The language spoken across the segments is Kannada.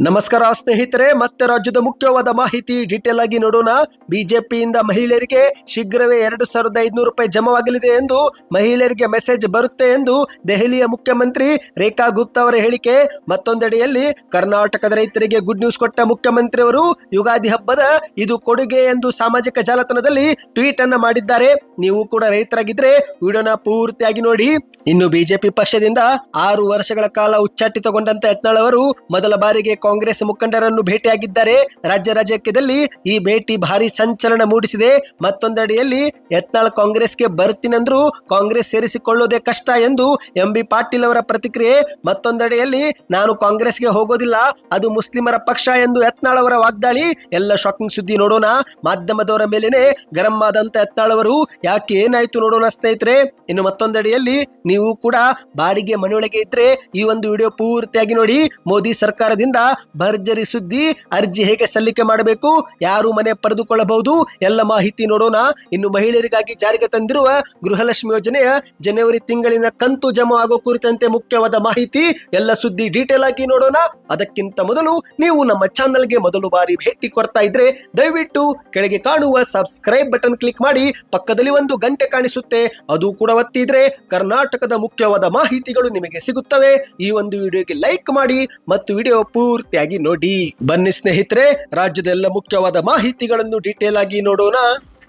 ನಮಸ್ಕಾರ ಸ್ನೇಹಿತರೆ, ಮತ್ತೆ ರಾಜ್ಯದ ಮುಖ್ಯವಾದ ಮಾಹಿತಿ ಡೀಟೇಲ್ ಆಗಿ ನೋಡೋಣ. ಬಿಜೆಪಿಯಿಂದ ಮಹಿಳೆಯರಿಗೆ ಶೀಘ್ರವೇ ಎರಡು ಸಾವಿರದ ಐದುನೂರು ರೂಪಾಯಿ ಜಮವಾಗಲಿದೆ ಎಂದು ಮಹಿಳೆಯರಿಗೆ ಮೆಸೇಜ್ ಬರುತ್ತೆ ಎಂದು ದೆಹಲಿಯ ಮುಖ್ಯಮಂತ್ರಿ ರೇಖಾ ಗುಪ್ತಾ ಅವರ ಹೇಳಿಕೆ. ಮತ್ತೊಂದೆಡೆಯಲ್ಲಿ ಕರ್ನಾಟಕದ ರೈತರಿಗೆ ಗುಡ್ ನ್ಯೂಸ್ ಕೊಟ್ಟ ಮುಖ್ಯಮಂತ್ರಿ ಅವರು, ಯುಗಾದಿ ಹಬ್ಬದ ಇದು ಕೊಡುಗೆ ಎಂದು ಸಾಮಾಜಿಕ ಜಾಲತಾಣದಲ್ಲಿ ಟ್ವೀಟ್ ಅನ್ನ ಮಾಡಿದ್ದಾರೆ. ನೀವು ಕೂಡ ರೈತರಾಗಿದ್ರೆ ವಿಡಿಯೋನ ಪೂರ್ತಿಯಾಗಿ ನೋಡಿ. ಇನ್ನು ಬಿಜೆಪಿ ಪಕ್ಷದಿಂದ ಆರು ವರ್ಷಗಳ ಕಾಲ ಉಚ್ಚಾಟಿತಗೊಂಡಂತ ಯತ್ನಾಳ್ ಅವರು ಮೊದಲ ಬಾರಿಗೆ ಕಾಂಗ್ರೆಸ್ ಮುಖಂಡರನ್ನು ಭೇಟಿಯಾಗಿದ್ದಾರೆ. ರಾಜ್ಯ ರಾಜಕೀಯದಲ್ಲಿ ಈ ಭೇಟಿ ಭಾರಿ ಸಂಚಲನ ಮೂಡಿಸಿದೆ. ಮತ್ತೊಂದೆಡೆಯಲ್ಲಿ ಯತ್ನಾಳ್ ಕಾಂಗ್ರೆಸ್ಗೆ ಬರುತ್ತೀನಂದ್ರೂ ಕಾಂಗ್ರೆಸ್ ಸೇರಿಸಿಕೊಳ್ಳೋದೇ ಕಷ್ಟ ಎಂದು ಎಂ ಬಿ ಪಾಟೀಲ್ ಅವರ ಪ್ರತಿಕ್ರಿಯೆ. ಮತ್ತೊಂದೆಡೆಯಲ್ಲಿ ನಾನು ಕಾಂಗ್ರೆಸ್ಗೆ ಹೋಗೋದಿಲ್ಲ, ಅದು ಮುಸ್ಲಿಮರ ಪಕ್ಷ ಎಂದು ಯತ್ನಾಳ್ ಅವರ ವಾಗ್ದಾಳಿ. ಎಲ್ಲ ಶಾಕಿಂಗ್ ಸುದ್ದಿ ನೋಡೋಣ. ಮಾಧ್ಯಮದವರ ಮೇಲೇನೆ ಗರಂ ಆದಂತ ಯತ್ನಾಳ್ ಅವರು, ಯಾಕೆ ಏನಾಯ್ತು ನೋಡೋಣ ಸ್ನೇಹಿತರೆ. ಇನ್ನು ಮತ್ತೊಂದೆಡೆಯಲ್ಲಿ ನೀವು ಕೂಡ ಬಾಡಿಗೆ ಮನೆಯೊಳಗೆ ಇದ್ರೆ ಈ ಒಂದು ವಿಡಿಯೋ ಪೂರ್ತಿಯಾಗಿ ನೋಡಿ. ಮೋದಿ ಸರ್ಕಾರದಿಂದ ಭರ್ಜರಿ ಸುದ್ದಿ, ಅರ್ಜಿ ಹೇಗೆ ಸಲ್ಲಿಕೆ ಮಾಡಬೇಕು, ಯಾರು ಮನೆ ಪಡೆದುಕೊಳ್ಳಬಹುದು, ಎಲ್ಲ ಮಾಹಿತಿ ನೋಡೋಣ. ಇನ್ನು ಮಹಿಳೆಯರಿಗಾಗಿ ಜಾರಿಗೆ ತಂದಿರುವ ಗೃಹಲಕ್ಷ್ಮಿ ಯೋಜನೆಯ ಜನವರಿ ತಿಂಗಳಿನ ಕಂತು ಜಮಾ ಆಗೋ ಕುರಿತಂತೆ ಮುಖ್ಯವಾದ ಮಾಹಿತಿ, ಎಲ್ಲ ಸುದ್ದಿ ಡೀಟೇಲ್ ಆಗಿ ನೋಡೋಣ. ಅದಕ್ಕಿಂತ ಮೊದಲು ನೀವು ನಮ್ಮ ಚಾನಲ್ಗೆ ಮೊದಲು ಬಾರಿ ಭೇಟಿ ಕೊಡ್ತಾ ಇದ್ರೆ ದಯವಿಟ್ಟು ಕೆಳಗೆ ಕಾಣುವ ಸಬ್ಸ್ಕ್ರೈಬ್ ಬಟನ್ ಕ್ಲಿಕ್ ಮಾಡಿ, ಪಕ್ಕದಲ್ಲಿ ಒಂದು ಗಂಟೆ ಕಾಣಿಸುತ್ತೆ, ಅದು ಕೂಡ ಒತ್ತಿದ್ರೆ ಕರ್ನಾಟಕದ ಮುಖ್ಯವಾದ ಮಾಹಿತಿಗಳು ನಿಮಗೆ ಸಿಗುತ್ತವೆ. ಈ ಒಂದು ವಿಡಿಯೋಗೆ ಲೈಕ್ ಮಾಡಿ ಮತ್ತು ವಿಡಿಯೋ ಪೂರ್ತಿಯಾಗಿ ನೋಡಿ. ಬನ್ನಿ ಸ್ನೇಹಿತರೆ ರಾಜ್ಯದ ಎಲ್ಲ ಮುಖ್ಯವಾದ ಮಾಹಿತಿಗಳನ್ನು ಡೀಟೇಲ್ ಆಗಿ ನೋಡೋಣ.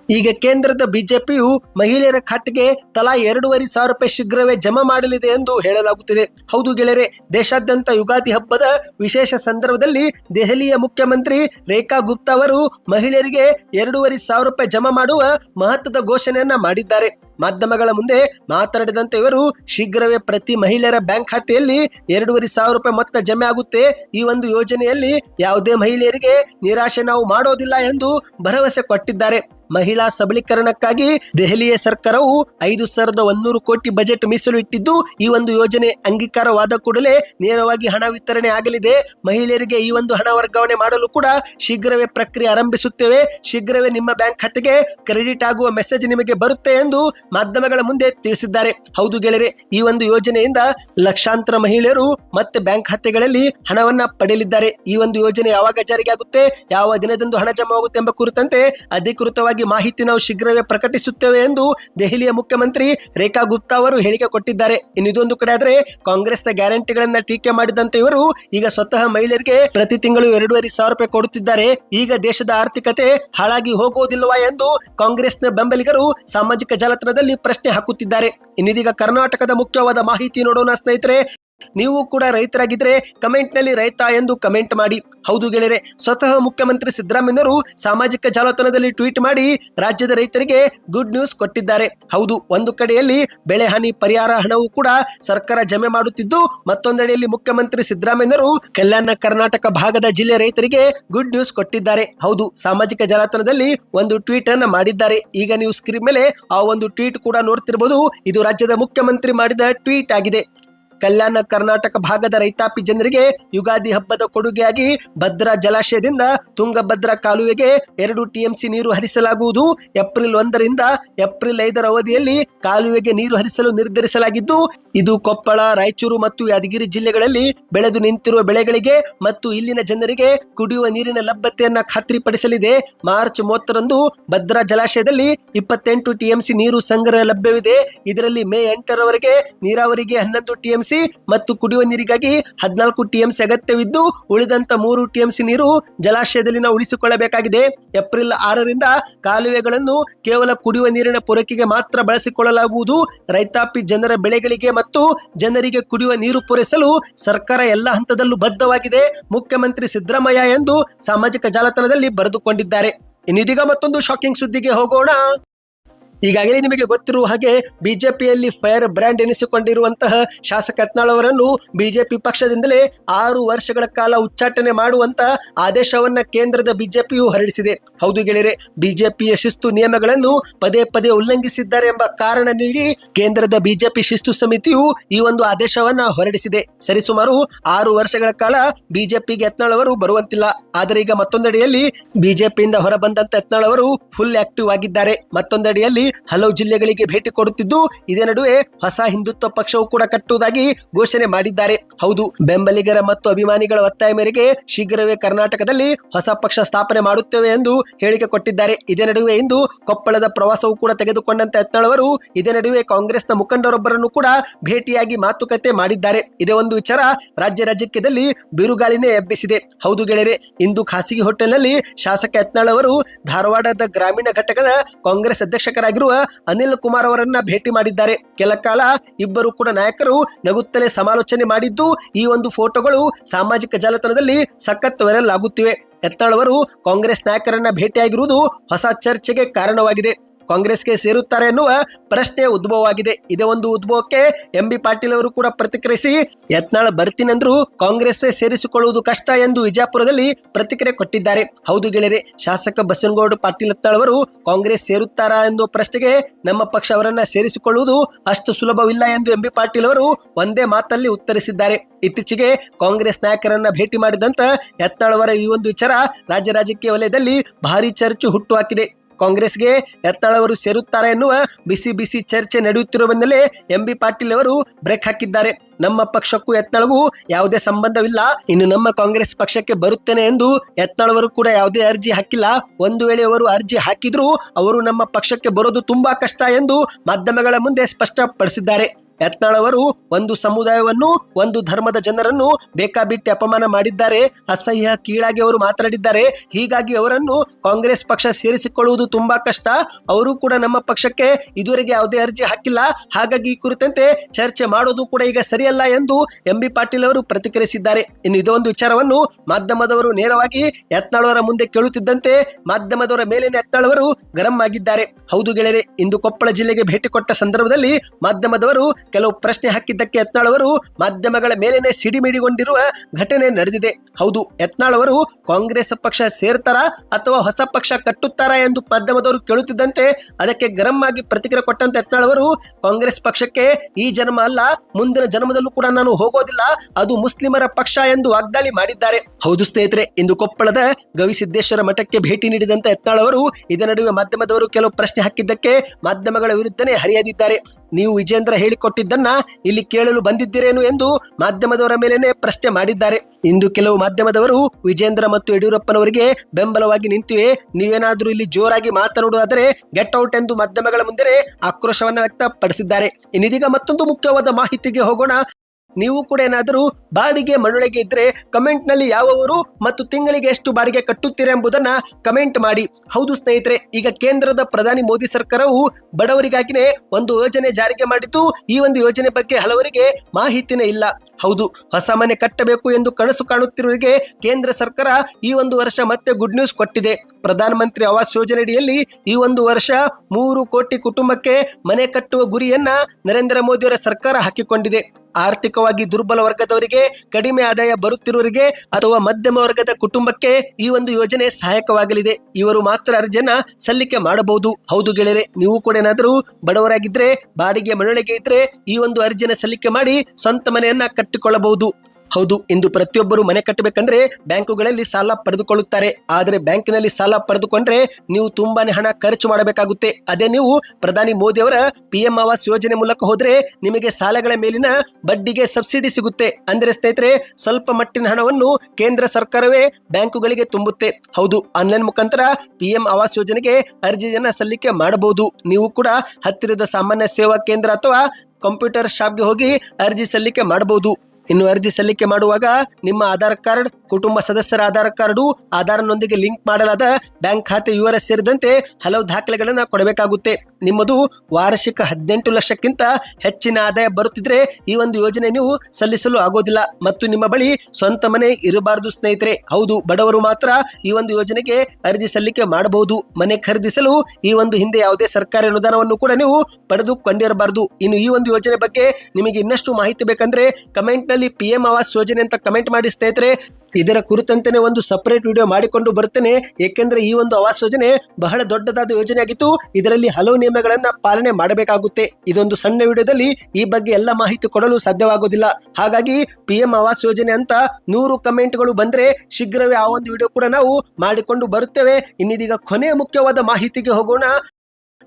ಈಗ ಕೇಂದ್ರದ ಬಿಜೆಪಿಯು ಮಹಿಳೆಯರ ಖಾತೆಗೆ ತಲಾ ಎರಡೂವರೆ ಸಾವಿರ ರೂಪಾಯಿ ಶೀಘ್ರವೇ ಜಮಾ ಮಾಡಲಿದೆ ಎಂದು ಹೇಳಲಾಗುತ್ತಿದೆ. ಹೌದು ಗೆಳೆಯರೆ, ದೇಶಾದ್ಯಂತ ಯುಗಾದಿ ಹಬ್ಬದ ವಿಶೇಷ ಸಂದರ್ಭದಲ್ಲಿ ದೆಹಲಿಯ ಮುಖ್ಯಮಂತ್ರಿ ರೇಖಾ ಗುಪ್ತಾ ಅವರು ಮಹಿಳೆಯರಿಗೆ ಎರಡೂವರೆ ಸಾವಿರ ರೂಪಾಯಿ ಜಮಾ ಮಾಡುವ ಮಹತ್ವದ ಘೋಷಣೆಯನ್ನ ಮಾಡಿದ್ದಾರೆ. ಮಾಧ್ಯಮಗಳ ಮುಂದೆ ಮಾತನಾಡಿದಂತೆ ಇವರು, ಶೀಘ್ರವೇ ಪ್ರತಿ ಮಹಿಳೆಯರ ಬ್ಯಾಂಕ್ ಖಾತೆಯಲ್ಲಿ ಎರಡೂವರೆ ಸಾವಿರ ರೂಪಾಯಿ ಮೊತ್ತ ಜಮೆ ಆಗುತ್ತೆ. ಈ ಒಂದು ಯೋಜನೆಯಲ್ಲಿ ಯಾವುದೇ ಮಹಿಳೆಯರಿಗೆ ನಿರಾಶೆ ನಾವು ಮಾಡೋದಿಲ್ಲ ಎಂದು ಭರವಸೆ ಕೊಟ್ಟಿದ್ದಾರೆ. ಮಹಿಳಾ ಸಬಲೀಕರಣಕ್ಕಾಗಿ ದೆಹಲಿಯ ಸರ್ಕಾರವು ಐದು ಸಾವಿರದ ಒಂದೂರು ಕೋಟಿ ಬಜೆಟ್ ಮೀಸಲು ಇಟ್ಟಿದ್ದು, ಈ ಒಂದು ಯೋಜನೆ ಅಂಗೀಕಾರವಾದ ಕೂಡಲೇ ನೇರವಾಗಿ ಹಣ ವಿತರಣೆ ಆಗಲಿದೆ. ಮಹಿಳೆಯರಿಗೆ ಈ ಒಂದು ಹಣ ವರ್ಗಾವಣೆ ಮಾಡಲು ಕೂಡ ಶೀಘ್ರವೇ ಪ್ರಕ್ರಿಯೆ ಆರಂಭಿಸುತ್ತೇವೆ. ಶೀಘ್ರವೇ ನಿಮ್ಮ ಬ್ಯಾಂಕ್ ಖಾತೆಗೆ ಕ್ರೆಡಿಟ್ ಆಗುವ ಮೆಸೇಜ್ ನಿಮಗೆ ಬರುತ್ತೆ ಎಂದು ಮಾಧ್ಯಮಗಳ ಮುಂದೆ ತಿಳಿಸಿದ್ದಾರೆ. ಹೌದು ಗೆಳೆಯರೆ, ಈ ಒಂದು ಯೋಜನೆಯಿಂದ ಲಕ್ಷಾಂತರ ಮಹಿಳೆಯರು ಮತ್ತೆ ಬ್ಯಾಂಕ್ ಖಾತೆಗಳಲ್ಲಿ ಹಣವನ್ನ ಪಡೆಯಲಿದ್ದಾರೆ. ಈ ಒಂದು ಯೋಜನೆ ಯಾವಾಗ ಜಾರಿಗೆ ಆಗುತ್ತೆ, ಯಾವ ದಿನದಂದು ಹಣ ಜಮಾ ಆಗುತ್ತೆ ಎಂಬ ಕುರಿತಂತೆ ಅಧಿಕೃತವಾಗಿ ಮಾಹಿತಿ ನಾವು ಶೀಘ್ರವೇ ಪ್ರಕಟಿಸುತ್ತೇವೆ ಎಂದು ದೆಹಲಿಯ ಮುಖ್ಯಮಂತ್ರಿ ರೇಖಾ ಗುಪ್ತಾ ಅವರು ಹೇಳಿಕೆ ಕೊಟ್ಟಿದ್ದಾರೆ. ಇನ್ನು ಇದೊಂದು ಕಡೆ ಆದರೆ ಕಾಂಗ್ರೆಸ್ನ ಗ್ಯಾರಂಟಿಗಳನ್ನ ಟೀಕೆ ಮಾಡಿದಂತೆ ಇವರು ಈಗ ಸ್ವತಃ ಮಹಿಳೆಯರಿಗೆ ಪ್ರತಿ ತಿಂಗಳು ಎರಡೂವರೆ ಸಾವಿರ ರೂಪಾಯಿ ಕೊಡುತ್ತಿದ್ದಾರೆ. ಈಗ ದೇಶದ ಆರ್ಥಿಕತೆ ಹಾಳಾಗಿ ಹೋಗುವುದಿಲ್ಲವಾ ಎಂದು ಕಾಂಗ್ರೆಸ್ನ ಬೆಂಬಲಿಗರು ಸಾಮಾಜಿಕ ಜಾಲತಾಣದಲ್ಲಿ ಪ್ರಶ್ನೆ ಹಾಕುತ್ತಿದ್ದಾರೆ. ಇನ್ನಿದೀಗ ಕರ್ನಾಟಕದ ಮುಖ್ಯವಾದ ಮಾಹಿತಿ ನೋಡೋಣ ಸ್ನೇಹಿತರೆ. ನೀವು ಕೂಡ ರೈತರಾಗಿದ್ರೆ ಕಮೆಂಟ್ನಲ್ಲಿ ರೈತ ಎಂದು ಕಮೆಂಟ್ ಮಾಡಿ. ಹೌದು ಗೆಳೆಯರೆ, ಸ್ವತಃ ಮುಖ್ಯಮಂತ್ರಿ ಸಿದ್ದರಾಮಯ್ಯನವರು ಸಾಮಾಜಿಕ ಜಾಲತಾಣದಲ್ಲಿ ಟ್ವೀಟ್ ಮಾಡಿ ರಾಜ್ಯದ ರೈತರಿಗೆ ಗುಡ್ ನ್ಯೂಸ್ ಕೊಟ್ಟಿದ್ದಾರೆ. ಹೌದು, ಒಂದು ಕಡೆಯಲ್ಲಿ ಬೆಳೆ ಹಾನಿ ಪರಿಹಾರ ಹಣವು ಕೂಡ ಸರ್ಕಾರ ಜಮೆ ಮಾಡುತ್ತಿದ್ದು, ಮತ್ತೊಂದೆಡೆಯಲ್ಲಿ ಮುಖ್ಯಮಂತ್ರಿ ಸಿದ್ದರಾಮಯ್ಯನವರು ಕಲ್ಯಾಣ ಕರ್ನಾಟಕ ಭಾಗದ ಜಿಲ್ಲೆ ರೈತರಿಗೆ ಗುಡ್ ನ್ಯೂಸ್ ಕೊಟ್ಟಿದ್ದಾರೆ. ಹೌದು, ಸಾಮಾಜಿಕ ಜಾಲತಾಣದಲ್ಲಿ ಒಂದು ಟ್ವೀಟ್ ಅನ್ನು ಮಾಡಿದ್ದಾರೆ. ಈಗ ನೀವು ಸ್ಕ್ರೀನ್ ಮೇಲೆ ಆ ಒಂದು ಟ್ವೀಟ್ ಕೂಡ ನೋಡ್ತಿರಬಹುದು ಇದು ರಾಜ್ಯದ ಮುಖ್ಯಮಂತ್ರಿ ಮಾಡಿದ ಟ್ವೀಟ್ ಆಗಿದೆ. ಕಲ್ಯಾಣ ಕರ್ನಾಟಕ ಭಾಗದ ರೈತಾಪಿ ಜನರಿಗೆ ಯುಗಾದಿ ಹಬ್ಬದ ಕೊಡುಗೆಯಾಗಿ ಭದ್ರಾ ಜಲಾಶಯದಿಂದ ತುಂಗಭದ್ರಾ ಕಾಲುವೆಗೆ ಎರಡು ಟಿಎಂಸಿ ನೀರು ಹರಿಸಲಾಗುವುದು. ಏಪ್ರಿಲ್ ಒಂದರಿಂದ ಏಪ್ರಿಲ್ ಐದರ ಅವಧಿಯಲ್ಲಿ ಕಾಲುವೆಗೆ ನೀರು ಹರಿಸಲು ನಿರ್ಧರಿಸಲಾಗಿದ್ದು, ಇದು ಕೊಪ್ಪಳ, ರಾಯಚೂರು ಮತ್ತು ಯಾದಗಿರಿ ಜಿಲ್ಲೆಗಳಲ್ಲಿ ಬೆಳೆದು ನಿಂತಿರುವ ಬೆಳೆಗಳಿಗೆ ಮತ್ತು ಇಲ್ಲಿನ ಜನರಿಗೆ ಕುಡಿಯುವ ನೀರಿನ ಲಭ್ಯತೆಯನ್ನು ಖಾತ್ರಿಪಡಿಸಲಿದೆ. ಮಾರ್ಚ್ ಮೂವತ್ತರಂದು ಭದ್ರಾ ಜಲಾಶಯದಲ್ಲಿ ಇಪ್ಪತ್ತೆಂಟು ಟಿಎಂಸಿ ನೀರು ಸಂಗ್ರಹ ಲಭ್ಯವಿದೆ. ಇದರಲ್ಲಿ ಮೇ ಎಂಟರವರೆಗೆ ನೀರಾವರಿಗೆ ಹನ್ನೊಂದು ಟಿಎಂಸಿ ಮತ್ತು ಕುಡಿಯುವ ನೀರಿಗಾಗಿ ಹದಿನಾಲ್ಕು ಟಿಎಂಸಿ ಅಗತ್ಯವಿದ್ದು, ಉಳಿದಂತ ಮೂರು ಟಿಎಂಸಿ ನೀರು ಜಲಾಶಯದಲ್ಲಿ ನಾವು ಉಳಿಸಿಕೊಳ್ಳಬೇಕಾಗಿದೆ. ಏಪ್ರಿಲ್ ಆರರಿಂದ ಕಾಲುವೆಗಳನ್ನು ಕೇವಲ ಕುಡಿಯುವ ನೀರಿನ ಪೂರೈಕೆಗೆ ಮಾತ್ರ ಬಳಸಿಕೊಳ್ಳಲಾಗುವುದು. ರೈತಾಪಿ ಜನರ ಬೆಳೆಗಳಿಗೆ ಮತ್ತು ಜನರಿಗೆ ಕುಡಿಯುವ ನೀರು ಪೂರೈಸಲು ಸರ್ಕಾರ ಎಲ್ಲ ಹಂತದಲ್ಲೂ ಬದ್ಧವಾಗಿದೆ. ಮುಖ್ಯಮಂತ್ರಿ ಸಿದ್ದರಾಮಯ್ಯ ಎಂದು ಸಾಮಾಜಿಕ ಜಾಲತಾಣದಲ್ಲಿ ಬರೆದುಕೊಂಡಿದ್ದಾರೆ. ಇನ್ನಿದೀಗ ಮತ್ತೊಂದು ಶಾಕಿಂಗ್ ಸುದ್ದಿಗೆ ಹೋಗೋಣ. ಈಗಾಗಲೇ ನಿಮಗೆ ಗೊತ್ತಿರುವ ಹಾಗೆ ಬಿಜೆಪಿಯಲ್ಲಿ ಫೈರ್ ಬ್ರ್ಯಾಂಡ್ ಎನಿಸಿಕೊಂಡಿರುವಂತಹ ಶಾಸಕ ಯತ್ನಾಳ್ ಅವರನ್ನು ಬಿಜೆಪಿ ಪಕ್ಷದಿಂದಲೇ ಆರು ವರ್ಷಗಳ ಕಾಲ ಉಚ್ಚಾಟನೆ ಮಾಡುವಂತ ಆದೇಶವನ್ನ ಕೇಂದ್ರದ ಬಿಜೆಪಿಯು ಹೊರಡಿಸಿದೆ. ಹೌದು ಗೆಳೆಯರೆ, ಬಿಜೆಪಿಯ ಶಿಸ್ತು ನಿಯಮಗಳನ್ನು ಪದೇ ಪದೇ ಉಲ್ಲಂಘಿಸಿದ್ದಾರೆ ಎಂಬ ಕಾರಣ ನೀಡಿ ಕೇಂದ್ರದ ಬಿಜೆಪಿ ಶಿಸ್ತು ಸಮಿತಿಯು ಈ ಒಂದು ಆದೇಶವನ್ನ ಹೊರಡಿಸಿದೆ. ಸರಿಸುಮಾರು ಆರು ವರ್ಷಗಳ ಕಾಲ ಬಿಜೆಪಿಗೆ ಯತ್ನಾಳ್ ಅವರು ಬರುವಂತಿಲ್ಲ. ಆದರೆ ಈಗ ಮತ್ತೊಂದಡಿಯಲ್ಲಿ ಬಿಜೆಪಿಯಿಂದ ಹೊರಬಂದಂತ ಯತ್ನಾಳ್ ಅವರು ಫುಲ್ ಆಕ್ಟಿವ್ ಆಗಿದ್ದಾರೆ. ಮತ್ತೊಂದೆಡೆಯಲ್ಲಿ ಹಲವು ಜಿಲ್ಲೆಗಳಿಗೆ ಭೇಟಿ ಕೊಡುತ್ತಿದ್ದು, ಇದೇ ನಡುವೆ ಹೊಸ ಹಿಂದುತ್ವ ಪಕ್ಷವು ಕೂಡ ಕಟ್ಟುವುದಾಗಿ ಘೋಷಣೆ ಮಾಡಿದ್ದಾರೆ. ಹೌದು, ಬೆಂಬಲಿಗರ ಮತ್ತು ಅಭಿಮಾನಿಗಳ ಒತ್ತಾಯ ಮೇರೆಗೆ ಶೀಘ್ರವೇ ಕರ್ನಾಟಕದಲ್ಲಿ ಹೊಸ ಪಕ್ಷ ಸ್ಥಾಪನೆ ಮಾಡುತ್ತೇವೆ ಎಂದು ಹೇಳಿಕೆ ಕೊಟ್ಟಿದ್ದಾರೆ. ಇದೇ ನಡುವೆ ಇಂದು ಕೊಪ್ಪಳದ ಪ್ರವಾಸವೂ ಕೂಡ ತೆಗೆದುಕೊಂಡಂತ ಯತ್ನಾಳವರು ಇದೇ ನಡುವೆ ಕಾಂಗ್ರೆಸ್ನ ಮುಖಂಡರೊಬ್ಬರನ್ನು ಕೂಡ ಭೇಟಿಯಾಗಿ ಮಾತುಕತೆ ಮಾಡಿದ್ದಾರೆ. ಇದೇ ಒಂದು ವಿಚಾರ ರಾಜ್ಯ ರಾಜಕೀಯದಲ್ಲಿ ಬಿರುಗಾಳಿನೇ ಎಬ್ಬಿಸಿದೆ. ಹೌದು ಗೆಳೆಯರೆ, ಇಂದು ಖಾಸಗಿ ಹೋಟೆಲ್ನಲ್ಲಿ ಶಾಸಕ ಯತ್ನಾಳ್ ಅವರು ಧಾರವಾಡದ ಗ್ರಾಮೀಣ ಘಟಕದ ಕಾಂಗ್ರೆಸ್ ಅಧ್ಯಕ್ಷರಾಗಿರುವ ಅನಿಲ್ ಕುಮಾರ್ ಅವರನ್ನ ಭೇಟಿ ಮಾಡಿದ್ದಾರೆ. ಕೆಲ ಕಾಲ ಇಬ್ಬರು ಕೂಡ ನಾಯಕರು ನಗುತ್ತಲೇ ಸಮಾಲೋಚನೆ ಮಾಡಿದ್ದು, ಈ ಒಂದು ಫೋಟೋಗಳು ಸಾಮಾಜಿಕ ಜಾಲತಾಣದಲ್ಲಿ ಸಖತ್ ವೈರಲ್ ಆಗುತ್ತಿವೆ. ಯತ್ನಾಳ್ ಅವರು ಕಾಂಗ್ರೆಸ್ ನಾಯಕರನ್ನ ಭೇಟಿಯಾಗಿರುವುದು ಹೊಸ ಚರ್ಚೆಗೆ ಕಾರಣವಾಗಿದೆ. ಕಾಂಗ್ರೆಸ್ಗೆ ಸೇರುತ್ತಾರೆ ಎನ್ನುವ ಪ್ರಶ್ನೆ ಉದ್ಭವವಾಗಿದೆ. ಇದೇ ಒಂದು ಉದ್ಭವಕ್ಕೆ ಎಂ ಬಿ ಪಾಟೀಲ್ ಅವರು ಕೂಡ ಪ್ರತಿಕ್ರಿಯಿಸಿ, ಯತ್ನಾಳ ಬರ್ತೀನೆಂದ್ರು ಕಾಂಗ್ರೆಸ್ ಸೇರಿಸಿಕೊಳ್ಳುವುದು ಕಷ್ಟ ಎಂದು ವಿಜಯಪುರದಲ್ಲಿ ಪ್ರತಿಕ್ರಿಯೆ ಕೊಟ್ಟಿದ್ದಾರೆ. ಹೌದು ಗೆಳೆಯರೆ, ಶಾಸಕ ಬಸನಗೌಡ ಪಾಟೀಲ್ ಯತ್ನಾಳ್ ಅವರು ಕಾಂಗ್ರೆಸ್ ಸೇರುತ್ತಾರಾ ಎಂಬ ಪ್ರಶ್ನೆಗೆ ನಮ್ಮ ಪಕ್ಷ ಅವರನ್ನ ಸೇರಿಸಿಕೊಳ್ಳುವುದು ಅಷ್ಟು ಸುಲಭವಿಲ್ಲ ಎಂದು ಎಂ ಬಿ ಪಾಟೀಲ್ ಅವರು ಒಂದೇ ಮಾತಲ್ಲಿ ಉತ್ತರಿಸಿದ್ದಾರೆ. ಇತ್ತೀಚೆಗೆ ಕಾಂಗ್ರೆಸ್ ನಾಯಕರನ್ನ ಭೇಟಿ ಮಾಡಿದಂತ ಯತ್ನಾಳ್ ಅವರ ಈ ಒಂದು ವಿಚಾರ ರಾಜ್ಯ ರಾಜಕೀಯ ವಲಯದಲ್ಲಿ ಭಾರಿ ಚರ್ಚೆ ಹುಟ್ಟುಹಾಕಿದೆ ಕಾಂಗ್ರೆಸ್ಗೆ ಗೆ ಎತ್ತಳವರು ಸೇರುತ್ತಾರೆ ಎನ್ನುವ ಬಿಸಿ ಬಿಸಿ ಚರ್ಚೆ ನಡೆಯುತ್ತಿರುವ ಬೆನ್ನಲ್ಲೇ ಎಂ ಬಿ ಪಾಟೀಲ್ ಅವರು ಬ್ರೇಕ್ ಹಾಕಿದ್ದಾರೆ. ನಮ್ಮ ಪಕ್ಷಕ್ಕೂ ಎತ್ತಳಗೂ ಯಾವುದೇ ಸಂಬಂಧವಿಲ್ಲ. ಇನ್ನು ನಮ್ಮ ಕಾಂಗ್ರೆಸ್ ಪಕ್ಷಕ್ಕೆ ಬರುತ್ತೇನೆ ಎಂದು ಎತ್ತಳವರು ಕೂಡ ಯಾವುದೇ ಅರ್ಜಿ ಹಾಕಿಲ್ಲ. ಒಂದು ವೇಳೆ ಅವರು ಅರ್ಜಿ ಹಾಕಿದ್ರು ಅವರು ನಮ್ಮ ಪಕ್ಷಕ್ಕೆ ಬರೋದು ತುಂಬಾ ಕಷ್ಟ ಎಂದು ಮಾಧ್ಯಮಗಳ ಮುಂದೆ ಸ್ಪಷ್ಟಪಡಿಸಿದ್ದಾರೆ. ಯತ್ನಾಳ್ ಅವರು ಒಂದು ಸಮುದಾಯವನ್ನು, ಒಂದು ಧರ್ಮದ ಜನರನ್ನು ಬೇಕಾಬಿಟ್ಟಿ ಅಪಮಾನ ಮಾಡಿದ್ದಾರೆ. ಅಸಹ್ಯ, ಕೀಳಾಗಿ ಅವರು ಮಾತನಾಡಿದ್ದಾರೆ. ಹೀಗಾಗಿ ಅವರನ್ನು ಕಾಂಗ್ರೆಸ್ ಪಕ್ಷ ಸೇರಿಸಿಕೊಳ್ಳುವುದು ತುಂಬಾ ಕಷ್ಟ. ಅವರು ಕೂಡ ನಮ್ಮ ಪಕ್ಷಕ್ಕೆ ಇದುವರೆಗೆ ಯಾವುದೇ ಅರ್ಜಿ ಹಾಕಿಲ್ಲ. ಹಾಗಾಗಿ ಈ ಕುರಿತಂತೆ ಚರ್ಚೆ ಮಾಡೋದು ಕೂಡ ಈಗ ಸರಿಯಲ್ಲ ಎಂದು ಎಂ ಬಿ ಪಾಟೀಲ್ ಅವರು ಪ್ರತಿಕ್ರಿಯಿಸಿದ್ದಾರೆ. ಇನ್ನು ಇದೊಂದು ವಿಚಾರವನ್ನು ಮಾಧ್ಯಮದವರು ನೇರವಾಗಿ ಯತ್ನಾಳವರ ಮುಂದೆ ಕೇಳುತ್ತಿದ್ದಂತೆ ಮಾಧ್ಯಮದವರ ಮೇಲಿನ ಯತ್ನಾಳವರು ಗರಂ ಆಗಿದ್ದಾರೆ. ಹೌದು ಗೆಳೆಯರೆ, ಇಂದು ಕೊಪ್ಪಳ ಜಿಲ್ಲೆಗೆ ಭೇಟಿ ಕೊಟ್ಟ ಸಂದರ್ಭದಲ್ಲಿ ಮಾಧ್ಯಮದವರು ಕೆಲವು ಪ್ರಶ್ನೆ ಹಾಕಿದ್ದಕ್ಕೆ ಯತ್ನಾಳ್ ಅವರು ಮಾಧ್ಯಮಗಳ ಮೇಲೇನೆ ಸಿಡಿಮಿಡಿಗೊಂಡಿರುವ ಘಟನೆ ನಡೆದಿದೆ. ಹೌದು ಯತ್ನಾಳ್ ಅವರು ಕಾಂಗ್ರೆಸ್ ಪಕ್ಷ ಸೇರ್ತಾರಾ ಅಥವಾ ಹೊಸ ಪಕ್ಷ ಕಟ್ಟುತ್ತಾರಾ ಎಂದು ಮಾಧ್ಯಮದವರು ಕೇಳುತ್ತಿದ್ದಂತೆ ಅದಕ್ಕೆ ಗರಂ ಆಗಿ ಪ್ರತಿಕ್ರಿಯೆ ಕೊಟ್ಟಂತ ಯತ್ನಾಳ್ ಅವರು ಕಾಂಗ್ರೆಸ್ ಪಕ್ಷಕ್ಕೆ ಈ ಜನ್ಮ ಅಲ್ಲ, ಮುಂದಿನ ಜನ್ಮದಲ್ಲೂ ಕೂಡ ನಾನು ಹೋಗೋದಿಲ್ಲ, ಅದು ಮುಸ್ಲಿಮರ ಪಕ್ಷ ಎಂದು ವಾಗ್ದಾಳಿ ಮಾಡಿದ್ದಾರೆ. ಹೌದು ಸ್ನೇಹಿತರೆ, ಇಂದು ಕೊಪ್ಪಳದ ಗವಿಸಿದ್ದೇಶ್ವರ ಮಠಕ್ಕೆ ಭೇಟಿ ನೀಡಿದಂತ ಯತ್ನಾಳ್ ಅವರು ಇದರ ನಡುವೆ ಮಾಧ್ಯಮದವರು ಕೆಲವು ಪ್ರಶ್ನೆ ಹಾಕಿದ್ದಕ್ಕೆ ಮಾಧ್ಯಮಗಳ ವಿರುದ್ಧನೇ ಹರಿಯದಿದ್ದಾರೆ. ನೀವು ವಿಜೇಂದ್ರ ಹೇಳಿಕೊಟ್ಟಿದ್ದನ್ನ ಇಲ್ಲಿ ಕೇಳಲು ಬಂದಿದ್ದೀರೇನು ಎಂದು ಮಾಧ್ಯಮದವರ ಮೇಲೇನೆ ಪ್ರಶ್ನೆ ಮಾಡಿದ್ದಾರೆ. ಇಂದು ಕೆಲವು ಮಾಧ್ಯಮದವರು ವಿಜೇಂದ್ರ ಮತ್ತು ಯಡಿಯೂರಪ್ಪನವರಿಗೆ ಬೆಂಬಲವಾಗಿ ನಿಂತಿವೆ. ನೀವೇನಾದರೂ ಇಲ್ಲಿ ಜೋರಾಗಿ ಮಾತನಾಡುವುದಾದರೆ ಗೆಟ್ ಔಟ್ ಎಂದು ಮಾಧ್ಯಮಗಳ ಮುಂದೆ ಆಕ್ರೋಶವನ್ನು ವ್ಯಕ್ತಪಡಿಸಿದ್ದಾರೆ. ಇನ್ನಿದೀಗ ಮತ್ತೊಂದು ಮುಖ್ಯವಾದ ಮಾಹಿತಿಗೆ ಹೋಗೋಣ. ನೀವು ಕೂಡ ಏನಾದರೂ ಬಾಡಿಗೆ ಮನೊಳಗೆ ಇದ್ರೆ ಕಮೆಂಟ್ನಲ್ಲಿ ಯಾವ ಊರು ಮತ್ತು ತಿಂಗಳಿಗೆ ಎಷ್ಟು ಬಾಡಿಗೆ ಕಟ್ಟುತ್ತೀರಾ ಎಂಬುದನ್ನ ಕಮೆಂಟ್ ಮಾಡಿ. ಹೌದು ಸ್ನೇಹಿತರೆ, ಈಗ ಕೇಂದ್ರದ ಪ್ರಧಾನಿ ಮೋದಿ ಸರ್ಕಾರವು ಬಡವರಿಗಾಗಿನೇ ಒಂದು ಯೋಜನೆ ಜಾರಿಗೆ ಮಾಡಿದ್ದು. ಈ ಒಂದು ಯೋಜನೆ ಬಗ್ಗೆ ಹಲವರಿಗೆ ಮಾಹಿತಿನೇ ಇಲ್ಲ. ಹೌದು ಹೊಸ ಮನೆ ಕಟ್ಟಬೇಕು ಎಂದು ಕನಸು ಕಾಣುತ್ತಿರುವವರಿಗೆ ಕೇಂದ್ರ ಸರ್ಕಾರ ಈ ಒಂದು ವರ್ಷ ಮತ್ತೆ ಗುಡ್ ನ್ಯೂಸ್ ಕೊಟ್ಟಿದೆ. ಪ್ರಧಾನ ಮಂತ್ರಿ ಆವಾಸ್ ಯೋಜನೆಯಡಿಯಲ್ಲಿ ಈ ಒಂದು ವರ್ಷ ಮೂರು ಕೋಟಿ ಕುಟುಂಬಕ್ಕೆ ಮನೆ ಕಟ್ಟುವ ಗುರಿಯನ್ನ ನರೇಂದ್ರ ಮೋದಿಯವರ ಸರ್ಕಾರ ಹಾಕಿಕೊಂಡಿದೆ. ಆರ್ಥಿಕವಾಗಿ ದುರ್ಬಲ ವರ್ಗದವರಿಗೆ, ಕಡಿಮೆ ಆದಾಯ ಬರುತ್ತಿರುವವರಿಗೆ ಅಥವಾ ಮಧ್ಯಮ ವರ್ಗದ ಕುಟುಂಬಕ್ಕೆ ಈ ಒಂದು ಯೋಜನೆ ಸಹಾಯಕವಾಗಲಿದೆ. ಇವರು ಮಾತ್ರ ಅರ್ಜಿಯನ್ನ ಸಲ್ಲಿಕೆ ಮಾಡಬಹುದು. ಹೌದು ಗೆಳೆಯರೆ, ನೀವು ಕೂಡ ಏನಾದರೂ ಬಡವರಾಗಿದ್ರೆ ಬಾಡಿಗೆ ಮರಳಿಗೆ ಇದ್ರೆ ಈ ಒಂದು ಅರ್ಜಿನ ಸಲ್ಲಿಕೆ ಮಾಡಿ ಸ್ವಂತ ಮನೆಯನ್ನ ಕಟ್ಟಿಕೊಳ್ಳಬಹುದು. ಹೌದು, ಇಂದು ಪ್ರತಿಯೊಬ್ಬರು ಮನೆ ಕಟ್ಟಬೇಕಂದ್ರೆ ಬ್ಯಾಂಕುಗಳಲ್ಲಿ ಸಾಲ ಪಡೆದುಕೊಳ್ಳುತ್ತಾರೆ. ಆದರೆ ಬ್ಯಾಂಕಿನಲ್ಲಿ ಸಾಲ ಪಡೆದುಕೊಂಡ್ರೆ ನೀವು ತುಂಬಾನೇ ಹಣ ಖರ್ಚು ಮಾಡಬೇಕಾಗುತ್ತೆ. ಅದೇ ನೀವು ಪ್ರಧಾನಿ ಮೋದಿ ಅವರ ಪಿಎಂ ಆವಾಸ್ ಯೋಜನೆ ಮೂಲಕ ಹೋದ್ರೆ ನಿಮಗೆ ಸಾಲಗಳ ಮೇಲಿನ ಬಡ್ಡಿಗೆ ಸಬ್ಸಿಡಿ ಸಿಗುತ್ತೆ. ಅಂದ್ರೆ ಸ್ನೇಹಿತರೆ, ಸ್ವಲ್ಪ ಮಟ್ಟಿನ ಹಣವನ್ನು ಕೇಂದ್ರ ಸರ್ಕಾರವೇ ಬ್ಯಾಂಕುಗಳಿಗೆ ತುಂಬುತ್ತೆ. ಹೌದು, ಆನ್ಲೈನ್ ಮುಖಾಂತರ ಪಿಎಂ ಆವಾಸ್ ಯೋಜನೆಗೆ ಅರ್ಜಿಯನ್ನ ಸಲ್ಲಿಕೆ ಮಾಡಬಹುದು. ನೀವು ಕೂಡ ಹತ್ತಿರದ ಸಾಮಾನ್ಯ ಸೇವಾ ಕೇಂದ್ರ ಅಥವಾ ಕಂಪ್ಯೂಟರ್ ಶಾಪ್ಗೆ ಹೋಗಿ ಅರ್ಜಿ ಸಲ್ಲಿಕೆ ಮಾಡಬಹುದು. ಇನ್ನು ಅರ್ಜಿ ಸಲ್ಲಿಕೆ ಮಾಡುವಾಗ ನಿಮ್ಮ ಆಧಾರ್ ಕಾರ್ಡ್, ಕುಟುಂಬ ಸದಸ್ಯರ ಆಧಾರ್ ಕಾರ್ಡು, ಆಧಾರ್ನೊಂದಿಗೆ ಲಿಂಕ್ ಮಾಡಲಾದ ಬ್ಯಾಂಕ್ ಖಾತೆ ವಿವರ ಸೇರಿದಂತೆ ಹಲವು ದಾಖಲೆಗಳನ್ನು ಕೊಡಬೇಕಾಗುತ್ತೆ. ನಿಮ್ಮದು ವಾರ್ಷಿಕ ಹದಿನೆಂಟು ಲಕ್ಷಕ್ಕಿಂತ ಹೆಚ್ಚಿನ ಆದಾಯ ಬರುತ್ತಿದ್ರೆ ಈ ಒಂದು ಯೋಜನೆ ನೀವು ಸಲ್ಲಿಸಲು ಆಗೋದಿಲ್ಲ. ಮತ್ತು ನಿಮ್ಮ ಬಳಿ ಸ್ವಂತ ಮನೆ ಇರಬಾರದು ಸ್ನೇಹಿತರೆ. ಹೌದು, ಬಡವರು ಮಾತ್ರ ಈ ಒಂದು ಯೋಜನೆಗೆ ಅರ್ಜಿ ಸಲ್ಲಿಕೆ ಮಾಡಬಹುದು. ಮನೆ ಖರೀದಿಸಲು ಈ ಒಂದು ಹಿಂದೆ ಯಾವುದೇ ಸರ್ಕಾರಿ ಅನುದಾನವನ್ನು ಕೂಡ ನೀವು ಪಡೆದುಕೊಂಡಿರಬಾರದು. ಇನ್ನು ಈ ಒಂದು ಯೋಜನೆ ಬಗ್ಗೆ ನಿಮಗೆ ಇನ್ನಷ್ಟು ಮಾಹಿತಿ ಬೇಕಂದ್ರೆ ಕಮೆಂಟ್ ನಲ್ಲಿ ಪಿ ಎಂ ಆವಾಸ್ ಯೋಜನೆ ಅಂತ ಕಮೆಂಟ್ ಮಾಡಿ ಸ್ನೇಹಿತರೆ, ಇದರ ಕುರಿತಂತೆನೆ ಒಂದು ಸಪರೇಟ್ ವಿಡಿಯೋ ಮಾಡಿಕೊಂಡು ಬರ್ತೇನೆ. ಏಕೆಂದ್ರೆ ಈ ಒಂದು ಆವಾಸ್ ಯೋಜನೆ ಬಹಳ ದೊಡ್ಡದಾದ ಯೋಜನೆ ಆಗಿತ್ತು ಇದರಲ್ಲಿ ಹಲವು ನಿಯಮಗಳನ್ನ ಪಾಲನೆ ಮಾಡಬೇಕಾಗುತ್ತೆ. ಇದೊಂದು ಸಣ್ಣ ವಿಡಿಯೋದಲ್ಲಿ ಈ ಬಗ್ಗೆ ಎಲ್ಲ ಮಾಹಿತಿ ಕೊಡಲು ಸಾಧ್ಯವಾಗುವುದಿಲ್ಲ ಹಾಗಾಗಿ ಪಿ ಎಂ ಆವಾಸ್ ಯೋಜನೆ ಅಂತ ನೂರು ಕಮೆಂಟ್ಗಳು ಬಂದ್ರೆ ಶೀಘ್ರವೇ ಆ ಒಂದು ವಿಡಿಯೋ ಕೂಡ ನಾವು ಮಾಡಿಕೊಂಡು ಬರುತ್ತೇವೆ. ಇನ್ನಿದೀಗ ಕೊನೆಯ ಮುಖ್ಯವಾದ ಮಾಹಿತಿಗೆ ಹೋಗೋಣ.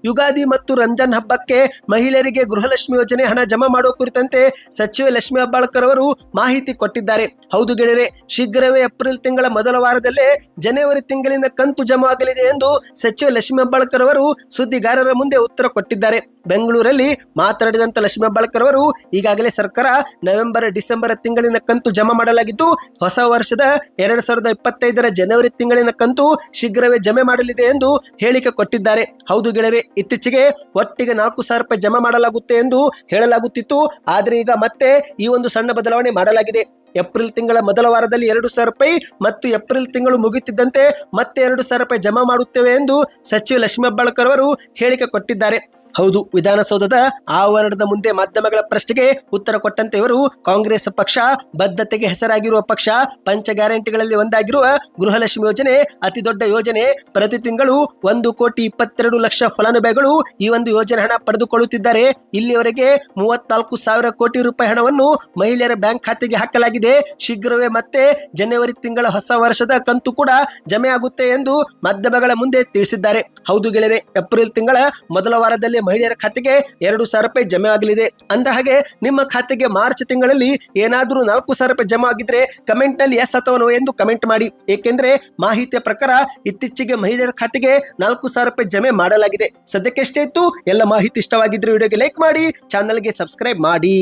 ಯುಗಾದಿ ಮತ್ತು ರಂಜಾನ್ ಹಬ್ಬಕ್ಕೆ ಮಹಿಳೆಯರಿಗೆ ಗೃಹಲಕ್ಷ್ಮಿ ಯೋಜನೆ ಹಣ ಜಮಾ ಮಾಡುವ ಕುರಿತಂತೆ ಸಚಿವೆ ಲಕ್ಷ್ಮಿ ಹೆಬ್ಬಾಳ್ಕರ್ ಅವರು ಮಾಹಿತಿ ಕೊಟ್ಟಿದ್ದಾರೆ. ಹೌದು ಗೆಳೆಯರೆ, ಶೀಘ್ರವೇ ಏಪ್ರಿಲ್ ತಿಂಗಳ ಮೊದಲ ವಾರದಲ್ಲೇ ಜನವರಿ ತಿಂಗಳಿನ ಕಂತು ಜಮಾ ಆಗಲಿದೆ ಎಂದು ಸಚಿವೆ ಲಕ್ಷ್ಮಿ ಹೆಬ್ಬಾಳ್ಕರ್ ಅವರು ಸುದ್ದಿಗಾರರ ಮುಂದೆ ಉತ್ತರ ಕೊಟ್ಟಿದ್ದಾರೆ. ಬೆಂಗಳೂರಲ್ಲಿ ಮಾತನಾಡಿದಂತ ಲಕ್ಷ್ಮಿ ಹೆಬ್ಬಾಳ್ಕರ್ ಅವರು ಈಗಾಗಲೇ ಸರ್ಕಾರ ನವೆಂಬರ್, ಡಿಸೆಂಬರ್ ತಿಂಗಳಿನ ಕಂತು ಜಮಾ ಮಾಡಲಾಗಿದ್ದು, ಹೊಸ ವರ್ಷದ ಎರಡ್ ಸಾವಿರದ ಇಪ್ಪತ್ತೈದರ ಜನವರಿ ತಿಂಗಳಿನ ಕಂತು ಶೀಘ್ರವೇ ಜಮೆ ಮಾಡಲಿದೆ ಎಂದು ಹೇಳಿಕೆ ಕೊಟ್ಟಿದ್ದಾರೆ. ಹೌದು ಗೆಳೆಯರೆ ಇತ್ತೀಚೆಗೆ ಒಟ್ಟಿಗೆ ನಾಲ್ಕು ಸಾವಿರ ರೂಪಾಯಿ ಜಮಾ ಮಾಡಲಾಗುತ್ತೆ ಎಂದು ಹೇಳಲಾಗುತ್ತಿತ್ತು. ಆದರೆ ಈಗ ಮತ್ತೆ ಈ ಒಂದು ಸಣ್ಣ ಬದಲಾವಣೆ ಮಾಡಲಾಗಿದೆ. ಏಪ್ರಿಲ್ ತಿಂಗಳ ಮೊದಲ ವಾರದಲ್ಲಿ ಎರಡು ಸಾವಿರ ರೂಪಾಯಿ ಮತ್ತು ಏಪ್ರಿಲ್ ತಿಂಗಳು ಮುಗಿಯುತ್ತಿದ್ದಂತೆ ಮತ್ತೆ ಎರಡು ಸಾವಿರ ರೂಪಾಯಿ ಜಮಾ ಮಾಡುತ್ತೇವೆ ಎಂದು ಸಚಿವ ಲಕ್ಷ್ಮೀ ಅವರು ಹೇಳಿಕೆ ಕೊಟ್ಟಿದ್ದಾರೆ. ಹೌದು, ವಿಧಾನಸೌಧದ ಆವರಣದ ಮುಂದೆ ಮಾಧ್ಯಮಗಳ ಪ್ರಶ್ನೆಗೆ ಉತ್ತರ ಕೊಟ್ಟಂತೆ ಇವರು ಕಾಂಗ್ರೆಸ್ ಪಕ್ಷ, ಬದ್ಧತೆಗೆ ಹೆಸರಾಗಿರುವ ಪಕ್ಷ, ಪಂಚ ಗ್ಯಾರಂಟಿಗಳಲ್ಲಿ ಒಂದಾಗಿರುವ ಗೃಹಲಕ್ಷ್ಮಿ ಯೋಜನೆ, ಅತಿ ದೊಡ್ಡ ಯೋಜನೆ. ಪ್ರತಿ ತಿಂಗಳು ಒಂದು ಕೋಟಿ ಇಪ್ಪತ್ತೆರಡು ಲಕ್ಷ ಫಲಾನುಭವಿಗಳು ಈ ಒಂದು ಯೋಜನೆ ಹಣ ಪಡೆದುಕೊಳ್ಳುತ್ತಿದ್ದಾರೆ. ಇಲ್ಲಿಯವರೆಗೆ ಮೂವತ್ನಾಲ್ಕು ಸಾವಿರ ಕೋಟಿ ರೂಪಾಯಿ ಹಣವನ್ನು ಮಹಿಳೆಯರ ಬ್ಯಾಂಕ್ ಖಾತೆಗೆ ಹಾಕಲಾಗಿದೆ. ಶೀಘ್ರವೇ ಮತ್ತೆ ಜನವರಿ ತಿಂಗಳ ಹೊಸ ವರ್ಷದ ಕಂತು ಕೂಡ ಜಮೆ ಎಂದು ಮಾಧ್ಯಮಗಳ ಮುಂದೆ ತಿಳಿಸಿದ್ದಾರೆ. ಹೌದು ಗೆಳೆಯರೆ, ಏಪ್ರಿಲ್ ತಿಂಗಳ ಮೊದಲ ವಾರದಲ್ಲಿ ಮಹಿಳೆಯರ ಖಾತೆಗೆ ಎರಡು ಸಾವಿರ ರೂಪಾಯಿ ಜಮೆ ಆಗಲಿದೆ. ಅಂದ ಹಾಗೆ ನಿಮ್ಮ ಖಾತೆಗೆ ಮಾರ್ಚ್ ತಿಂಗಳಲ್ಲಿ ಏನಾದರೂ ನಾಲ್ಕು ಸಾವಿರ ರೂಪಾಯಿ ಜಮಾ ಆಗಿದ್ರೆ ಕಮೆಂಟ್ನಲ್ಲಿ ಎಸ್ ಅಥವಾ ಎಂದು ಕಮೆಂಟ್ ಮಾಡಿ. ಏಕೆಂದ್ರೆ ಮಾಹಿತಿಯ ಪ್ರಕಾರ ಇತ್ತೀಚೆಗೆ ಮಹಿಳೆಯರ ಖಾತೆಗೆ ನಾಲ್ಕು ಸಾವಿರ ರೂಪಾಯಿ ಜಮೆ ಮಾಡಲಾಗಿದೆ. ಸದ್ಯಕ್ಕೆ ಇತ್ತು, ಎಲ್ಲ ಮಾಹಿತಿ ಇಷ್ಟವಾಗಿದ್ರೆ ವಿಡಿಯೋಗೆ ಲೈಕ್ ಮಾಡಿ, ಚಾನಲ್ಗೆ ಸಬ್ಸ್ಕ್ರೈಬ್ ಮಾಡಿ.